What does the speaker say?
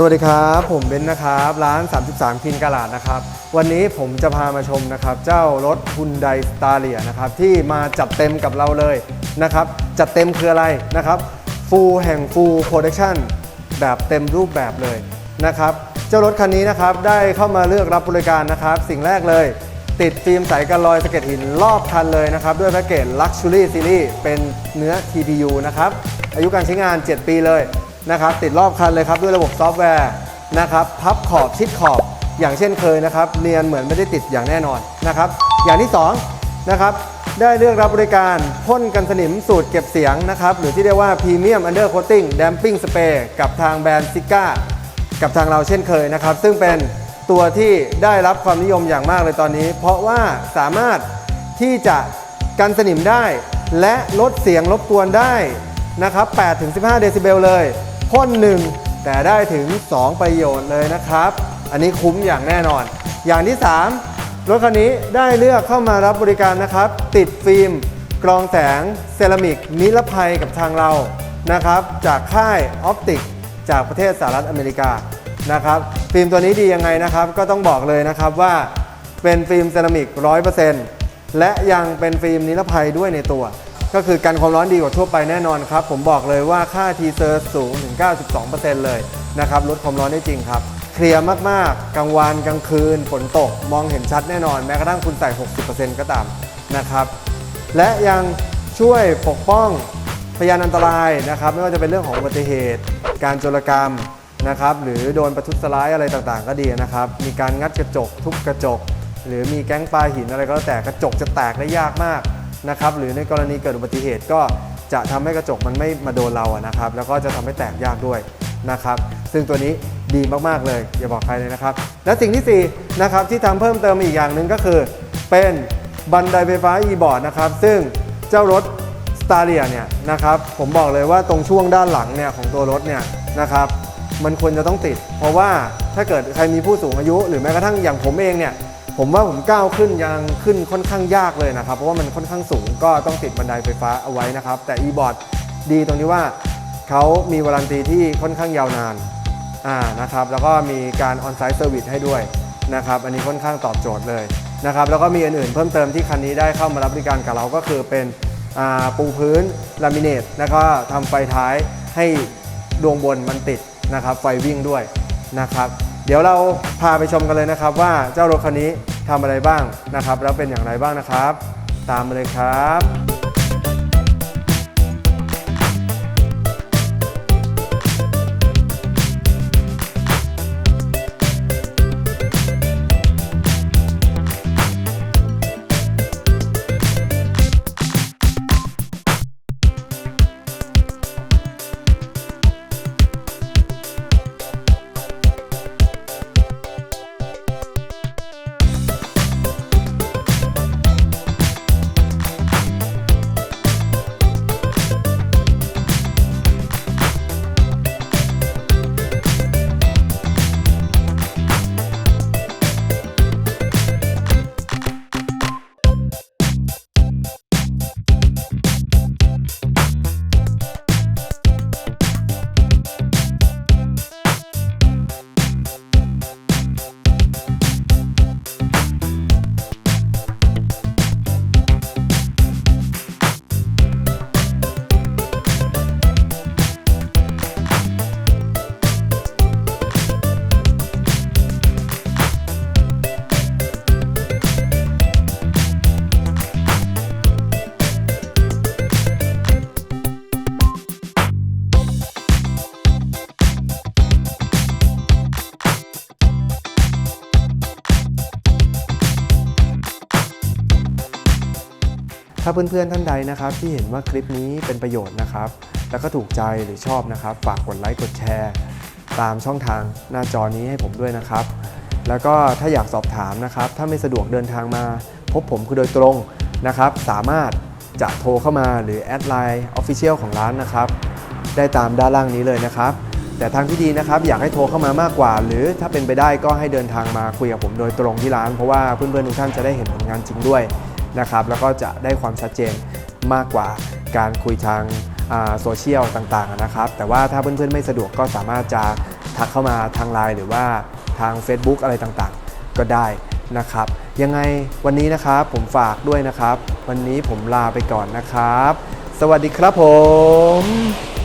สวัสดีครับ ผมเบนซ์นะครับ ร้าน 33คินกาลาดนะครับ วันนี้ผมจะพามาชมนะครับ เจ้ารถ Hyundai s t a r l i a นะครับ ที่มาจัดเต็มกับเราเลยนะครับ จัดเต็มคืออะไรนะครับ Full แห่ง Full Protection แบบเต็มรูปแบบเลยนะครับ เจ้ารถคันนี้นะครับ ได้เข้ามาเลือกรับบริการนะครับ สิ่งแรกเลย ติดฟิล์มใสกันรอยสะเก็ดหินรอบคันเลยนะครับ ด้วยแพ็กเกจ Luxury Series เป็นเนื้อ TPU นะครับ อายุการใช้งาน 7 ปีเลย นะครับติดรอบคันเลยครับด้วยระบบซอฟต์แวร์นะครับพับขอบชิดขอบอย่างเช่นเคยนะครับเนียนเหมือนไม่ได้ติดอย่างแน่นอนนะครับอย่างที่2นะครับได้เลือกรับบริการพ่นกันสนิมสูตรเก็บเสียงนะครับหรือที่เรียกว่า Premium Under Coating Damping Spray กับทางแบรนด์ซิก้ากับทางเราเช่นเคยนะครับ ซึ่งเป็นตัวที่ได้รับความนิยมอย่างมากเลยตอนนี้ เพราะว่าสามารถที่จะกันสนิมได้ และลดเสียงรบกวนได้นะครับ8-15 เดซิเบลเลย พ่นหนึ่งแต่ได้ถึง 2 ประโยชน์เลยนะครับ อันนี้คุ้มอย่างแน่นอน อย่างที่ 3 รถคันนี้ได้เลือกเข้ามารับบริการนะครับ ติดฟิล์ม กรองแสง เซรามิก นิรภัยกับทางเรานะครับ จากค่ายออปติกจากประเทศสหรัฐอเมริกานะครับฟิล์มตัวนี้ดียังไงนะครับ ก็ต้องบอกเลยนะครับว่าเป็นฟิล์มเซรามิก 100%และยังเป็นฟิล์มนิรภัยด้วยในตัว ก็คือกันความร้อนดีกว่าทั่วไปแน่นอนครับ ผมบอกเลยว่าค่าทีเซอร์สูงถึง 92%เลยนะครับลดความร้อนได้จริงครับ เคลียร์มากๆ กลางวันกลางคืนฝนตก มองเห็นชัดแน่นอน แม้กระทั่งคุณใส่ 60%ก็ตามนะครับ และยังช่วยปกป้องพยานอันตรายนะครับ ไม่ว่าจะเป็นเรื่องของอุบัติเหตุ การโจรกรรมนะครับ หรือโดนประทุษร้ายอะไรต่างๆ ก็ดีนะครับ มีการงัดกระจกทุบกระจก หรือมีแก๊งปลาหินอะไรก็แล้วแต่กระจกจะแตกได้ยากมาก นะครับหรือในกรณีเกิดอุบัติเหตุก็จะทำให้กระจกมันไม่มาโดนเราอะนะครับ แล้วก็จะทำให้แตกยากด้วยนะครับ ซึ่งตัวนี้ดีมากๆเลยอย่าบอกใครเลยนะครับ และสิ่งที่สี่นะครับที่ทำเพิ่มเติมอีกอย่างหนึ่งก็คือ เป็นบันไดไฟฟ้า e-board นะครับ ซึ่งเจ้ารถ s t a r i a เนี่ยนะครับผมบอกเลยว่าตรงช่วงด้านหลังเนี่ยของตัวรถเนี่ยนะครับมันควรจะต้องติด เพราะว่าถ้าเกิดใครมีผู้สูงอายุ หรือแม้กระทั่งอย่างผมเองเนี่ย ผมว่าผมก้าวขึ้นยังขึ้นค่อนข้างยากเลยนะครับ เพราะว่ามันค่อนข้างสูงก็ต้องติดบันไดไฟฟ้าเอาไว้นะครับ แต่ e-board ดีตรงที่ว่าเขามีวารันตีที่ค่อนข้างยาวนานอ่านะครับแล้วก็มีการ on-site service ให้ด้วยนะครับอันนี้ค่อนข้างตอบโจทย์เลยนะครับแล้วก็มีอื่นๆ เพิ่มเติมที่คันนี้ได้เข้ามารับบริการกับเราก็คือเป็นปูพื้นลามิเนตแล้วก็ทำไฟท้ายให้ดวงบนมันติดนะครับไฟวิ่งด้วยนะครับ เดี๋ยวเราพาไปชมกันเลยนะครับว่าเจ้ารถคันนี้ ทำอะไรบ้างนะครับ แล้วเป็นอย่างไรบ้างนะครับ ตามมาเลยครับ ถ้าเพื่อนๆท่านใดนะครับ ที่เห็นว่าคลิปนี้เป็นประโยชน์นะครับ แล้วก็ถูกใจหรือชอบนะครับ ฝากกดไลค์กดแชร์ ตามช่องทางหน้าจอนี้ให้ผมด้วยนะครับ แล้วก็ถ้าอยากสอบถามนะครับ ถ้าไม่สะดวกเดินทางมา พบผมคือโดยตรงนะครับ สามารถจะโทรเข้ามาหรือแอดไลน์ออฟฟิเชียลของร้านนะครับ ได้ตามด้านล่างนี้เลยนะครับ แต่ทางที่ดีนะครับ อยากให้โทรเข้ามามากกว่า หรือถ้าเป็นไปได้ก็ให้เดินทางมาคุยกับผมโดยตรงที่ร้าน เพราะว่าเพื่อนๆทุกท่านจะได้เห็นผลงานจริงด้วย นะครับแล้วก็จะได้ความชัดเจนมากกว่าการคุยทางโซเชียลต่างๆนะครับ แต่ว่าถ้าเพื่อนๆไม่สะดวกก็สามารถจะทักเข้ามาทางไลน์หรือว่าทาง Facebook อะไรต่างๆ ก็ได้นะครับ ยังไงวันนี้นะครับผมฝากด้วยนะครับ วันนี้ผมลาไปก่อนนะครับ สวัสดีครับผม